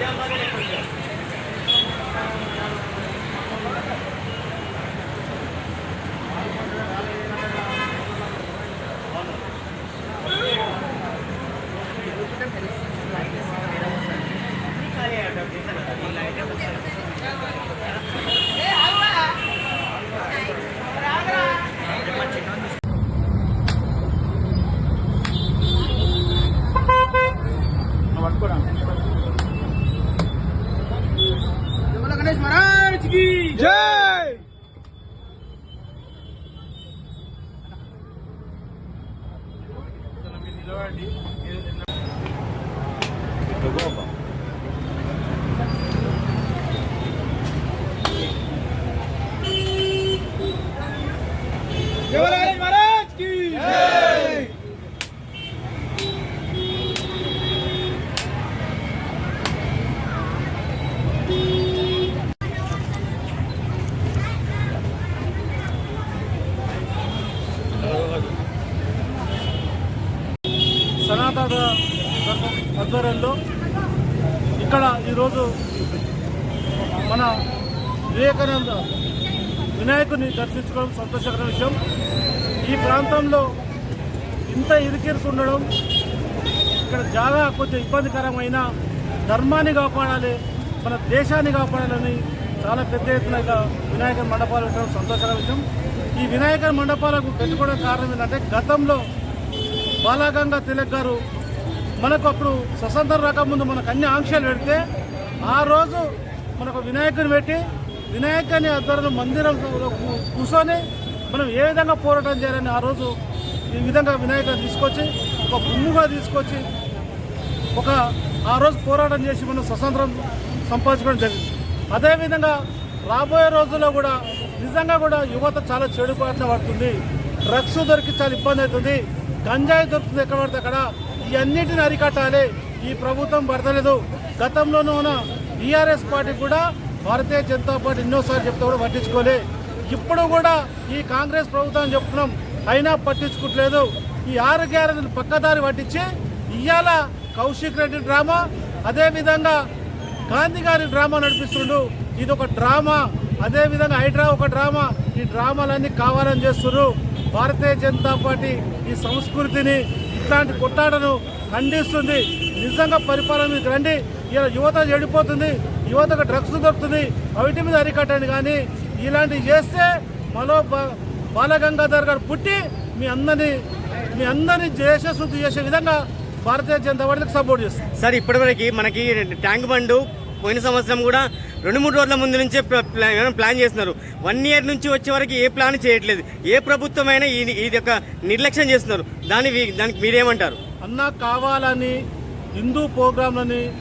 山根君です。already. సనాతన ధర్మం ఆధ్వర్యంలో ఇక్కడ ఈరోజు మన వివేకానంద వినాయకుని దర్శించుకోవడం సంతోషకర విషయం. ఈ ప్రాంతంలో ఇంత ఇరికిరికి ఉండడం ఇక్కడ చాలా కొంచెం ఇబ్బందికరమైన ధర్మాన్ని కాపాడాలి మన దేశాన్ని కాపాడాలని చాలా పెద్ద ఎత్తున ఇలా వినాయక మండపాలు పెట్టడం సంతోషకర విషయం. ఈ వినాయక మండపాలకు పెట్టుకోవడం కారణం ఏంటంటే గతంలో బాలాగంగా తిలక్ గారు మనకు అప్పుడు స్వతంత్రం రాకముందు మనకు అన్ని ఆంక్షలు పెడితే ఆ రోజు మనకు వినాయకుని పెట్టి వినాయకుని ఆధ్వర్యంలో మందిరం కూర్చొని మనం ఏ విధంగా పోరాటం చేయాలని ఆ రోజు ఈ విధంగా వినాయకుని తీసుకొచ్చి ఒక బొమ్ముగా తీసుకొచ్చి ఒక ఆ రోజు పోరాటం చేసి మనం స్వతంత్రం సంపాదించుకోవడం జరిగింది. అదేవిధంగా రాబోయే రోజుల్లో కూడా నిజంగా కూడా యువత చాలా చెడు బాటన పడుతుంది. డ్రగ్స్ దొరికి చాలా ఇబ్బంది అవుతుంది. గంజాయి దొరుకుతుంది ఎక్కడ పడితే అక్కడ. ఇవన్నిటిని అరికట్టాలి. ఈ ప్రభుత్వం పడతలేదు. గతంలోనూ ఉన్న బీఆర్ఎస్ పార్టీ కూడా భారతీయ జనతా పార్టీ ఎన్నోసార్లు చెప్తే కూడా పట్టించుకోలే. ఇప్పుడు కూడా ఈ కాంగ్రెస్ ప్రభుత్వం చెప్తున్నాం. అయినా పట్టించుకోవట్లేదు ఈ ఆరు గ్యారెంటీలు పక్కదారి పట్టించి ఇవాళ కౌశిక్ రెడ్డి డ్రామా అదేవిధంగా గాంధీ గారి డ్రామా నడిపిస్తుండు. ఇది ఒక డ్రామా. అదేవిధంగా హైడ్రా ఒక డ్రామా. ఈ డ్రామాలన్నీ కావాలని చేస్తున్నారు భారతీయ జనతా పార్టీ ఈ సంస్కృతిని ఇట్లాంటి కొట్టాడను ఖండిస్తుంది. నిజంగా పరిపాలన మీదకి రండి. ఇలా యువత చెడిపోతుంది యువతకు డ్రగ్స్ దొరుకుతుంది అవిటి మీద అరికట్టండి. కానీ ఇలాంటివి చేస్తే మరో బాలగంగాధర్ గారు పుట్టి మీ అందరినీ మీ అందరినీ దేశశుద్ధి చేసే విధంగా భారతీయ జనతా పార్టీకి సపోర్ట్ చేస్తుంది. సార్ ఇప్పటివరకు మనకి ట్యాంక్ బండు పోయిన సంవత్సరం కూడా రెండు మూడు రోజుల ముందు నుంచే ప్లా- ఏమైనా ప్లాన్ చేస్తున్నారు. వన్ ఇయర్ నుంచి వచ్చే వరకు ఏ ప్లాన్ చేయట్లేదు. ఏ ప్రభుత్వమైనా ఇది ఇది ఒక నిర్లక్ష్యం చేస్తున్నారు. దాని దానికి మీరేమంటారు? అన్న కావాలని హిందూ ప్రోగ్రాంలని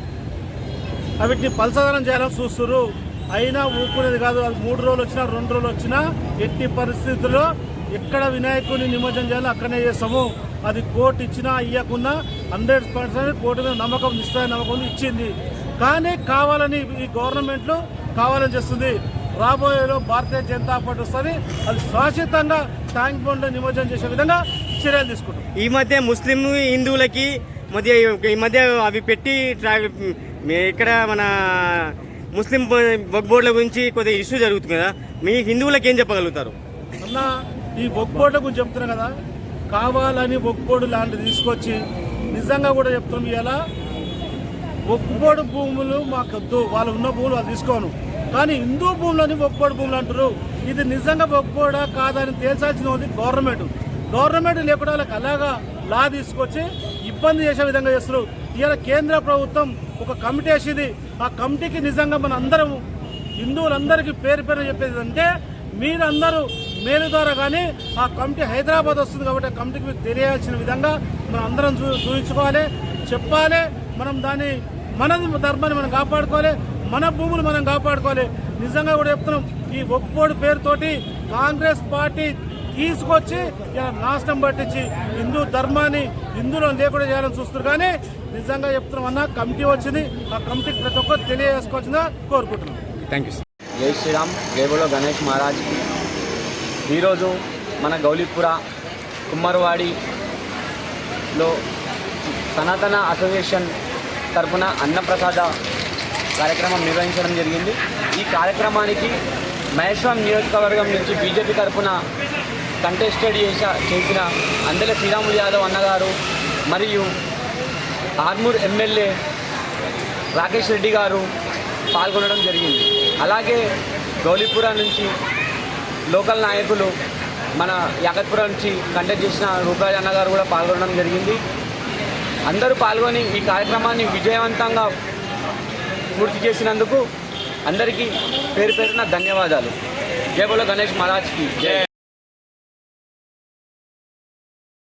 వీటిని పలసదనం చేయాలని చూస్తున్నారు. అయినా ఊపుకునేది కాదు. అది మూడు రోజులు వచ్చినా రెండు రోజులు వచ్చినా ఎట్టి పరిస్థితుల్లో ఎక్కడ వినాయకుడిని నిమజ్జనం చేయాలో అక్కడనే చేస్తాము. అది కోర్టు ఇచ్చినా ఇవ్వకున్నా హండ్రెడ్ పర్సెంట్ కోర్టు మీద నమ్మకం ఇస్తాయని నమ్మకం ఇచ్చింది. కానీ కావాలని ఈ గవర్నమెంట్లో కావాలని చేస్తుంది. రాబోయేలో భారతీయ జనతా పార్టీ వస్తుంది. అది శాశ్వతంగా ట్యాంక్ బండ్ నిమజ్జనం చేసే విధంగా చర్యలు తీసుకుంటాం ఈ మధ్య ముస్లిం హిందువులకి మధ్య ఈ మధ్య అవి పెట్టి ఇక్కడ మన ముస్లిం వక్ బోర్డుల గురించి కొద్దిగా ఇష్యూ జరుగుతుంది కదా. మీ హిందువులకి ఏం చెప్పగలుగుతారు? అన్న ఈ బొగ్బోర్డు గురించి చెప్తున్నా కదా. కావాలని బొగ్బోర్డు లాంటిది తీసుకొచ్చి నిజంగా కూడా చెప్తున్నాం. ఇలా బొగ్బోర్డు భూములు మాకొద్దు వాళ్ళు ఉన్న భూములు వాళ్ళు తీసుకోను. కానీ హిందూ భూములని బొగ్బోర్డు భూములు అంటారు ఇది నిజంగా బొగ్బోడా కాదని తేల్చాల్సింది ఉంది గవర్నమెంట్. గవర్నమెంట్ లేకుండా వాళ్ళకి అలాగా లా తీసుకొచ్చి ఇబ్బంది చేసే విధంగా చేస్తారు ఇవాళ కేంద్ర ప్రభుత్వం ఒక కమిటీ వేసింది. ఆ కమిటీకి నిజంగా మన అందరం హిందువులందరికీ పేరు పేరు చెప్పేది అంటే మీరందరూ మేలు ద్వారా కానీ ఆ కమిటీ హైదరాబాద్ వస్తుంది కాబట్టి ఆ కమిటీకి మీకు తెలియాల్సిన విధంగా మనం అందరం చూ చూపించుకోవాలి చెప్పాలి. మనం దాన్ని మన ధర్మాన్ని మనం కాపాడుకోవాలి మన భూములు మనం కాపాడుకోవాలి. నిజంగా కూడా చెప్తున్నాం ఈ ఒక్కోడు పేరుతోటి కాంగ్రెస్ పార్టీ తీసుకొచ్చి ఇలా నాశనం పట్టించి హిందూ ధర్మాన్ని హిందువులో లేకుండా చేయాలని చూస్తారు కానీ నిజంగా చెప్తున్నాం అన్న కమిటీ వచ్చింది ఆ కమిటీకి ప్రతి ఒక్కరు తెలియజేసుకోవచ్చిందా కోరుకుంటున్నాం. థ్యాంక్ యూ జై శ్రీరామ్ జై బోలో గణేష్ మహారాజ్కి ఈరోజు మన గౌలీపుర కుమ్మరవాడిలో సనాతన అసోసియేషన్ తరపున అన్నప్రసాద కార్యక్రమం నిర్వహించడం జరిగింది. ఈ కార్యక్రమానికి మహేశ్వరం నియోజకవర్గం నుంచి బీజేపీ తరఫున కంటెస్టెడ్ చేసా చేసిన అందెల శ్రీరాములు యాదవ్ అన్నగారు మరియు ఆర్మూర్ ఎమ్మెల్యే రాకేష్ రెడ్డి గారు పాల్గొనడం జరిగింది. అలాగే గౌలీపుర నుంచి లోకల్ నాయకులు మన యాకత్పురం నుంచి కండక్ట్ చేసిన రూపాయలు అన్నగారు కూడా పాల్గొనడం జరిగింది. అందరూ పాల్గొని ఈ కార్యక్రమాన్ని విజయవంతంగా పూర్తి చేసినందుకు అందరికీ పేరు పేరున ధన్యవాదాలు. జయ బోలో గణేష్ మహారాజ్కి జయ